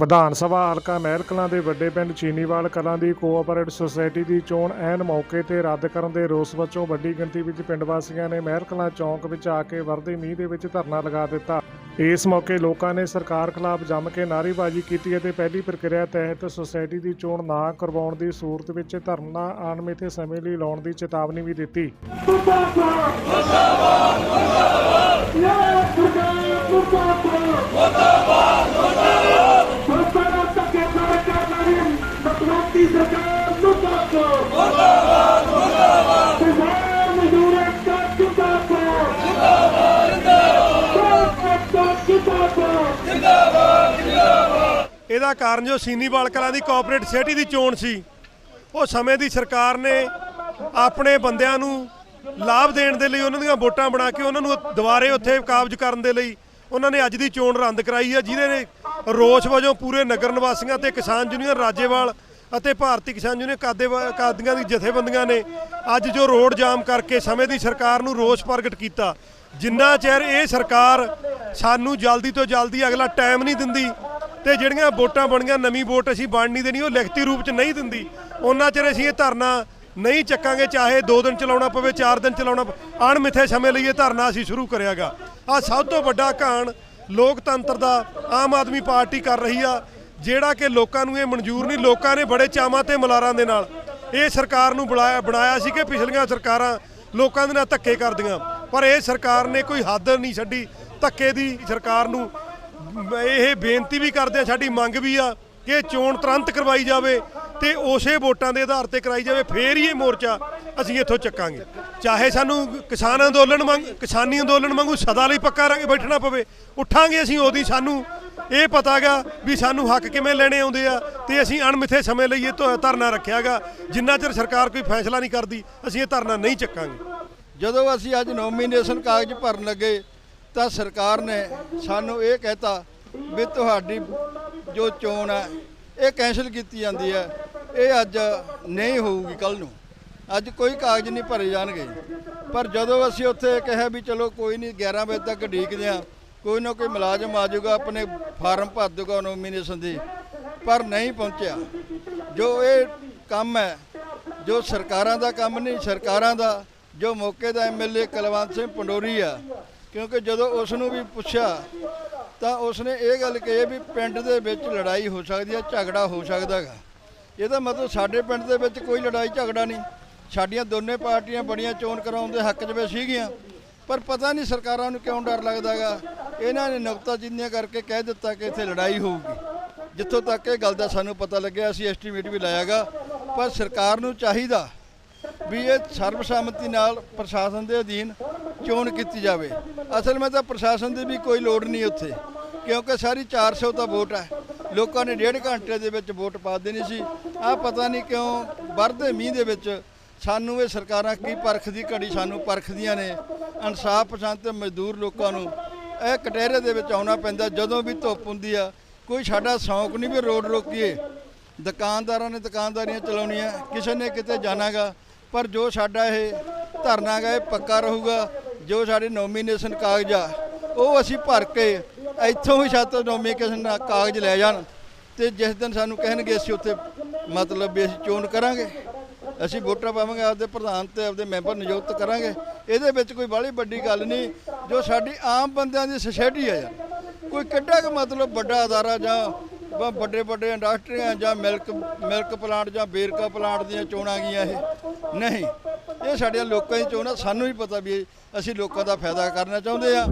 ਵਿਧਾਨ ਸਭਾ ਹਲਕਾ ਮਹਿਲ ਕਲਾਂ ਦੇ ਵੱਡੇ ਪਿੰਡ ਚੀਨੀਵਾਲ ਕਲਾਂ ਦੀ ਕੋਆਪਰੇਟਿਵ ਸੁਸਾਇਟੀ ਦੀ ਚੋਣ ਐਨ ਮੌਕੇ ਤੇ ਰੱਦ ਕਰਨ ਦੇ ਰੋਸ ਵਜੋਂ ਵੱਡੀ ਗਿਣਤੀ ਵਿੱਚ ਪਿੰਡ ਵਾਸੀਆਂ ਨੇ ਮਹਿਲ ਕਲਾਂ ਚੌਂਕ ਵਿੱਚ ਆ ਕੇ ਵਰਦੇ ਮੀਂਹ ਦੇ ਵਿੱਚ ਧਰਨਾ ਲਗਾ ਦਿੱਤਾ। ਇਸ ਮੌਕੇ ਲੋਕਾਂ ਨੇ ਸਰਕਾਰ ਖਿਲਾਫ ਜੰਮ ਕੇ ਨਾਅਰੇਬਾਜ਼ੀ ਕੀਤੀ ਅਤੇ ਪਹਿਲੀ ਪ੍ਰਕਿਰਿਆ ਤਹਿਤ ਸੁਸਾਇਟੀ ਦੀ ਚੋਣ ਨਾ ਕਰਵਾਉਣ ਦੀ ਸੂਰਤ ਵਿੱਚ ਧਰਨਾ ਅਣਮਿੱਥੇ ਸਮੇਂ ਲਈ ਲਾਉਣ ਦੀ ਚੇਤਾਵਨੀ ਵੀ ਦਿੱਤੀ। ਇਹਦਾ ਕਾਰਨ ਜੋ ਸੀਨੀਵਾਲ ਕਲਾਂ ਦੀ ਕੋਆਪਰੇਟ ਸੋਸਾਇਟੀ ਦੀ ਚੋਣ ਸੀ, ਉਹ ਸਮੇਂ ਦੀ ਸਰਕਾਰ ਨੇ ਆਪਣੇ ਬੰਦਿਆਂ ਨੂੰ ਲਾਭ ਦੇਣ ਦੇ ਲਈ ਉਹਨਾਂ ਦੀਆਂ ਵੋਟਾਂ ਬਣਾ ਕੇ ਉਹਨਾਂ ਨੂੰ ਦੁਬਾਰੇ ਉੱਥੇ ਕਾਬਜ ਕਰਨ ਦੇ ਲਈ ਉਹਨਾਂ ਨੇ ਅੱਜ ਦੀ ਚੋਣ ਰੱਦ ਕਰਾਈ ਹੈ, ਜਿਹਦੇ ਨੇ ਰੋਸ ਵਜੋਂ ਪੂਰੇ ਨਗਰ ਨਿਵਾਸੀਆਂ ਤੇ ਕਿਸਾਨ ਯੂਨੀਅਨ ਰਾਜੇਵਾਲ ਅਤੇ ਭਾਰਤੀ ਕਿਸਾਨ ਯੂਨੀਅਨ ਕਾਦੇ ਕਾਦੀਆਂ ਦੀ ਜਥੇਬੰਦੀਆਂ ਨੇ ਅੱਜ ਜੋ ਰੋਡ ਜਾਮ ਕਰਕੇ ਸਮੇਂ ਦੀ ਸਰਕਾਰ ਨੂੰ ਰੋਸ ਪ੍ਰਗਟ ਕੀਤਾ। ਜਿੰਨਾ ਚਿਰ ਇਹ ਸਰਕਾਰ ਸਾਨੂੰ ਜਲਦੀ ਤੋਂ ਜਲਦੀ ਅਗਲਾ ਟਾਈਮ ਨਹੀਂ ਦਿੰਦੀ ਤੇ ਜਿਹੜੀਆਂ ਵੋਟਾਂ ਬਣੀਆਂ, ਨਵੀਂ ਵੋਟ ਅਸੀਂ ਬਣਨੀ ਦੇਣੀ ਉਹ ਲਿਖਤੀ ਰੂਪ 'ਚ ਨਹੀਂ ਦਿੰਦੀ। ਉਹਨਾਂ ਚਿਰ ਅਸੀਂ ਇਹ ਧਰਨਾ ਨਹੀਂ ਚੱਕਾਂਗੇ, ਚਾਹੇ 2 ਦਿਨ ਚਲਾਉਣਾ ਪਵੇ 4 ਦਿਨ ਚਲਾਉਣਾ ਪ- ਅਣਮਿੱਥੇ ਸਮੇਂ ਲਈ ਇਹ ਧਰਨਾ ਅਸੀਂ ਸ਼ੁਰੂ ਕਰਿਆਗਾ। ਆ ਸਭ ਤੋਂ ਵੱਡਾ ਘਾਣ ਲੋਕਤੰਤਰ ਦਾ ਆਮ ਆਦਮੀ ਪਾਰਟੀ ਕਰ ਰਹੀ ਆ, ਜਿਹੜਾ ਕਿ ਲੋਕਾਂ ਨੂੰ ਇਹ ਮਨਜ਼ੂਰ ਨਹੀਂ, ਲੋਕਾਂ ਨੇ ਬੜੇ ਚਾਵਾਂ ਤੇ ਮਲਾਰਾਂ ਦੇ ਨਾਲ ਇਹ ਸਰਕਾਰ ਨੂੰ ਬੁਲਾਇਆ ਬਣਾਇਆ ਸੀ ਕਿ ਪਿਛਲੀਆਂ ਸਰਕਾਰਾਂ ਲੋਕਾਂ ਦੇ ਨਾਲ ਧੱਕੇ ਕਰਦੀਆਂ। ਪਰ ਇਹ ਸਰਕਾਰ ਨੇ ਕੋਈ ਹੱਦ ਨਹੀਂ ਛੱਡੀ, ਧੱਕੇ ਦੀ ਸਰਕਾਰ ਨੂੰ ਇਹ ਬੇਨਤੀ ਵੀ ਕਰਦੇ ਆ, ਸਾਡੀ ਮੰਗ ਵੀ ਆ ਕਿ ਚੋਣ ਤੁਰੰਤ ਕਰਵਾਈ ਜਾਵੇ ਤੇ ਉਸੇ ਵੋਟਾਂ ਦੇ ਆਧਾਰ ਤੇ ਕਰਾਈ ਜਾਵੇ, ਫੇਰ ਹੀ ਇਹ ਮੋਰਚਾ ਅਸੀਂ ਇੱਥੋਂ ਚੱਕਾਂਗੇ। ਚਾਹੇ ਸਾਨੂੰ ਕਿਸਾਨ ਅੰਦੋਲਨ ਵਾਂਗ, ਕਿਸਾਨੀ ਅੰਦੋਲਨ ਵਾਂਗੂ ਸਦਾ ਲਈ ਪੱਕਾ ਰਹਿ ਬੈਠਣਾ ਪਵੇ, ਉੱਠਾਂਗੇ ਅਸੀਂ ਉਹਦੀ ਸਾਨੂੰ। ਇਹ ਪਤਾਗਾ ਵੀ ਸਾਨੂੰ ਹੱਕ ਕਿਵੇਂ ਲੈਣੇ ਆਉਂਦੇ ਆ ਤੇ ਅਸੀਂ ਅਣਮਿੱਥੇ ਸਮੇਂ ਲਈ ਇਹ ਧ- ਧਰਨਾ ਰੱਖਿਆਗਾ ਜਿੰਨਾ ਚਿਰ ਸਰਕਾਰ ਕੋਈ ਫੈਸਲਾ ਨਹੀਂ ਕਰਦੀ, ਅਸੀਂ ਇਹ ਧਰਨਾ ਨਹੀਂ ਚੱਕਾਂਗੇ। ਜਦੋਂ ਅਸੀਂ ਅੱਜ ਨੋਮੀਨੇਸ਼ਨ ਕਾਗਜ਼ ਭਰਨ ਲੱਗੇ ਤਾਂ ਸਰਕਾਰ ਨੇ ਸਾਨੂੰ ਇਹ ਕਹਿਤਾ ਵੀ ਤੁਹਾਡੀ ਜੋ ਚੋਣ ਹੈ, ਇਹ ਕੈਂਸਲ ਕੀਤੀ ਜਾਂਦੀ ਹੈ। ਇਹ ਅੱਜ ਨਹੀਂ ਹੋਊਗੀ ਕੱਲ ਨੂੰ। ਅੱਜ ਕੋਈ ਕਾਗਜ਼ ਨਹੀਂ ਭਰੇ ਜਾਣਗੇ। ਪਰ ਜਦੋਂ ਅਸੀਂ ਉੱਥੇ ਕਿਹਾ ਵੀ ਚਲੋ ਕੋਈ ਨਹੀਂ 11 ਵਜੇ ਤੱਕ ਢੀਕਦੇ ਆ ਕੋਈ ਨਾ ਕੋਈ ਮੁਲਾਜ਼ਮ ਆ ਜਾਊਗਾ, ਆਪਣੇ ਫਾਰਮ ਭਰ ਦੂਗਾ ਨੋਮੀਨੇਸ਼ਨ ਦੀ। ਪਰ ਨਹੀਂ ਪਹੁੰਚਿਆ। ਜੋ ਇਹ ਕੰਮ ਹੈ, ਜੋ ਸਰਕਾਰਾਂ ਦਾ ਕੰਮ ਨਹੀਂ, ਸਰਕਾਰਾਂ ਦਾ, ਜੋ ਮੌਕੇ ਦਾ ਐਮਐਲਏ ਕਲਵੰਤ ਸਿੰਘ ਪੰਡੋਰੀ ਆ, ਕਿਉਂਕਿ ਜਦੋਂ ਉਸ ਨੂੰ ਵੀ ਪੁੱਛਿਆ ਤਾਂ ਉਸਨੇ ਇਹ ਗੱਲ ਕਹੀ ਵੀ ਪਿੰਡ ਦੇ ਵਿੱਚ ਲੜਾਈ ਹੋ ਸਕਦੀ ਹੈ, ਝਗੜਾ ਹੋ ਸਕਦਾ ਹੈਗਾ। ਇਹਦਾ ਮਤਲਬ ਸਾਡੇ ਪਿੰਡ ਦੇ ਵਿੱਚ ਕੋਈ ਲੜਾਈ, ਝਗੜਾ ਨਹੀਂ। ਸਾਡੀਆਂ ਦੋਨੇ ਪਾਰਟੀਆਂ ਬੜੀਆਂ ਚੋਣ ਕਰਾਉਣ ਦੇ ਹੱਕ 'ਚ ਵੀ ਸੀਗੀਆਂ। ਪਰ ਪਤਾ ਨਹੀਂ ਸਰਕਾਰਾਂ ਨੂੰ ਕਿਉਂ ਡਰ ਲੱਗਦਾਗਾ ਇਹਨਾਂ ਨੇ ਨੁਕਤਾਚੀਨੀਆਂ ਕਰਕੇ ਕਹਿ ਦਿੱਤਾ ਕਿ ਇੱਥੇ ਲੜਾਈ ਹੋਊਗੀ। ਜਿੱਥੋਂ ਤੱਕ ਇਹ ਗੱਲ ਦਾ ਸਾਨੂੰ ਪਤਾ ਲੱਗਿਆ, ਅਸੀਂ ਐਸਟੀਮੇਟ ਵੀ ਲਾਇਆਗਾ ਪਰ ਸਰਕਾਰ ਨੂੰ ਚਾਹੀਦਾ ਵੀ ਇਹ ਸਰਬਸੰਮਤੀ ਨਾਲ ਪ੍ਰਸ਼ਾਸਨ ਦੇ ਅਧੀਨ ਚੋਣ ਕੀਤੀ ਜਾਵੇ। ਅਸਲ ਵਿੱਚ ਤਾਂ ਪ੍ਰਸ਼ਾਸਨ ਦੀ ਵੀ ਕੋਈ ਲੋੜ ਨਹੀਂ ਉੱਥੇ, ਕਿਉਂਕਿ ਸਾਰੀ 400 ਤਾਂ ਵੋਟ ਹੈ। ਲੋਕਾਂ ਨੇ ਡੇਢ ਘੰਟੇ ਦੇ ਵਿੱਚ ਵੋਟ ਪਾ ਦੇਣੀ ਸੀ। ਆ ਪਤਾ ਨਹੀਂ ਕਿਉਂ ਵਰਦੇ ਮੀਂਹ ਦੇ ਵਿੱਚ ਸਾਨੂੰ ਇਹ ਸਰਕਾਰਾਂ ਕੀ ਪਰਖ ਦੀ ਘੜੀ ਸਾਨੂੰ ਪਰਖਦੀਆਂ ਨੇ। ਇਨਸਾਫ ਪਸੰਦ ਤੇ ਮਜ਼ਦੂਰ ਲੋਕਾਂ ਨੂੰ ਇਹ ਕਟਹਿਰੇ ਦੇ ਵਿੱਚ ਆਉਣਾ ਪੈਂਦਾ, ਜਦੋਂ ਵੀ ਧੁੱਪ ਹੁੰਦੀ ਆ। ਕੋਈ ਸਾਡਾ ਸ਼ੌਂਕ ਨਹੀਂ ਵੀ ਰੋਡ ਰੋਕੀਏ। ਦੁਕਾਨਦਾਰਾਂ ਨੇ ਦੁਕਾਨਦਾਰੀਆਂ ਚਲਾਉਣੀਆਂ, ਕਿਸੇ ਨੇ ਕਿਤੇ ਜਾਣਾਗਾ, ਪਰ ਜੋ ਸਾਡਾ ਇਹ ਧਰਨਾ ਗਾ ਇਹ ਪੱਕਾ ਰਹੂਗਾ। ਜੋ ਸਾਡੇ ਨੋਮੀਨੇਸ਼ਨ ਕਾਗਜ਼ ਆ, ਉਹ ਅਸੀਂ ਭਰ ਕੇ ਇੱਥੋਂ ਹੀ ਛੱਤ ਨੋਮੀਨੇਸ਼ਨ ਦਾ ਕਾਗਜ਼ ਲੈ ਜਾਣ ਤੇ ਜਿਸ ਦਿਨ ਸਾਨੂੰ ਕਹਿਣਗੇ ਅਸੀਂ ਉੱਥੇ ਮਤਲਬ ਵੀ ਅਸੀਂ ਚੋਣ ਕਰਾਂਗੇ, ਅਸੀਂ ਵੋਟਾਂ ਪਾਵਾਂਗੇ, ਆਪਦੇ ਪ੍ਰਧਾਨ ਤੇ ਆਪਦੇ ਮੈਂਬਰ ਨਿਯੁਕਤ ਕਰਾਂਗੇ। ਇਹਦੇ ਵਿੱਚ ਕੋਈ ਬਾਹਲੀ ਵੱਡੀ ਗੱਲ ਨਹੀਂ, ਜੋ ਸਾਡੀ ਆਮ ਬੰਦਿਆਂ ਦੀ ਸੋਸਾਇਟੀ ਆ ਯਾਰ। ਕੋਈ ਕਿੱਡਾ ਕੁ ਮਤਲਬ ਵੱਡਾ ਅਦਾਰਾ ਜਾਂ ਵੱਡੇ ਵੱਡੇ ਇੰਡਸਟਰੀਆਂ ਜਾਂ ਮਿਲਕ ਮਿਲਕ ਪਲਾਂਟ ਜਾਂ ਬੇਰਕਾ ਪਲਾਂਟ ਦੀਆਂ ਚੋਣਾਂ ਗਈਆਂ ਇਹ। ਨਹੀਂ ਇਹ ਸਾਡੇ ਲੋਕਾਂ ਦੀ ਚੋਣਾਂ, ਸਾਨੂੰ ਵੀ ਪਤਾ ਵੀ ਅਸੀਂ ਲੋਕਾਂ ਦਾ ਫਾਇਦਾ ਕਰਨਾ ਚਾਹੁੰਦੇ ਆ।